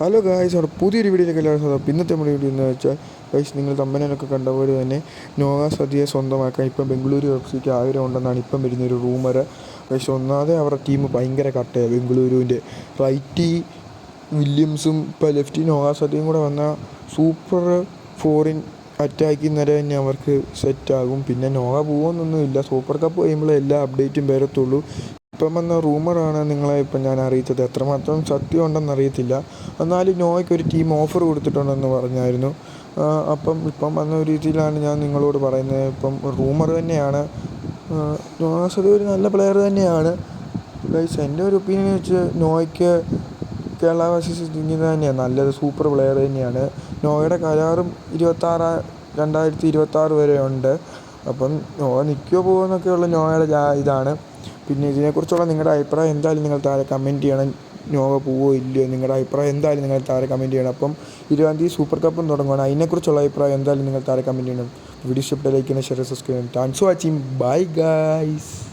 Hello guys അവിടെ പുതിയൊരു വീഡിയോയിലേക്ക് എല്ലാവരും സ്വാഗതം. ഇന്നത്തെ നമ്മുടെ വീഡിയോ എന്ന് വെച്ചാൽ ഗൈസ് നിങ്ങൾ തമ്മനൊക്കെ കണ്ട പോലെ തന്നെ നോവ സദ്യയെ സ്വന്തമാക്കാൻ ഇപ്പം ബംഗളൂരു എഫ് സിക്ക് ആഗ്രഹം ഉണ്ടെന്നാണ് ഇപ്പം വരുന്നൊരു റൂമർ ഗൈസ് ഒന്നാതെ അവരുടെ ടീം ഭയങ്കര കട്ടയാണ് ബംഗളൂരുവിന്റെ റൈറ്റി വില്യംസും ഇപ്പോൾ ലെഫ്റ്റി നോവ സദ്യയും കൂടെ വന്ന സൂപ്പർ ഫോറിൻ അറ്റാക്കിന്നേരം തന്നെ അവർക്ക് സെറ്റാകും പിന്നെ നോവ പോകുമെന്നൊന്നുമില്ല സൂപ്പർ കപ്പ് കഴിയുമ്പോൾ എല്ലാ അപ്ഡേറ്റും വരത്തുള്ളൂ. ഇപ്പം വന്ന റൂമറാണ് നിങ്ങളെ ഇപ്പം ഞാൻ അറിയിച്ചത്. എത്രമാത്രം സത്യം ഉണ്ടെന്ന് അറിയത്തില്ല. എന്നാലും നോയ്ക്ക് ഒരു ടീം ഓഫർ കൊടുത്തിട്ടുണ്ടെന്ന് പറഞ്ഞായിരുന്നു. അപ്പം ഇപ്പം വന്ന ഒരു രീതിയിലാണ് ഞാൻ നിങ്ങളോട് പറയുന്നത്. ഇപ്പം റൂമർ തന്നെയാണ്. നോസത് ഒരു നല്ല പ്ലെയർ തന്നെയാണ്. ഗൈസ് എന്റെ ഒരു ഒപ്പീനിയൻ വെച്ച് നോയ്ക്ക് കേരള വേഴ്സസ് ഇങ്ങനെ തന്നെയാണ് നല്ലത് സൂപ്പർ പ്ലെയർ തന്നെയാണ്. നോയുടെ കരാറും ഇരുപത്താറ് രണ്ടായിരത്തി ഇരുപത്താറ് വരെ ഉണ്ട്. അപ്പം നോ നിൽക്കുമോ പോകുമെന്നൊക്കെയുള്ള നോയുടെ ഇതാണ്. പിന്നെ ഇതിനെക്കുറിച്ചുള്ള നിങ്ങളുടെ അഭിപ്രായം എന്തായാലും നിങ്ങൾ താഴെ കമന്റ് ചെയ്യണം. നോവ പോവോ ഇല്ലയോ നിങ്ങളുടെ അഭിപ്രായം എന്തായാലും നിങ്ങൾ താഴെ കമന്റ് ചെയ്യണം. അപ്പം ഇരുപതാം തീയതി സൂപ്പർ കപ്പും തുടങ്ങുകയാണ് അതിനെക്കുറിച്ചുള്ള അഭിപ്രായം എന്തായാലും നിങ്ങൾ താഴെ കമന്റ് ചെയ്യണം. വീഡിയോ ഇഷ്ടപ്പെട്ട ലൈക്ക് ചെയ്യണം ഷെയർ സബ്സ്ക്രൈബ് ചെയ്യണം. Thanks for watching bye guys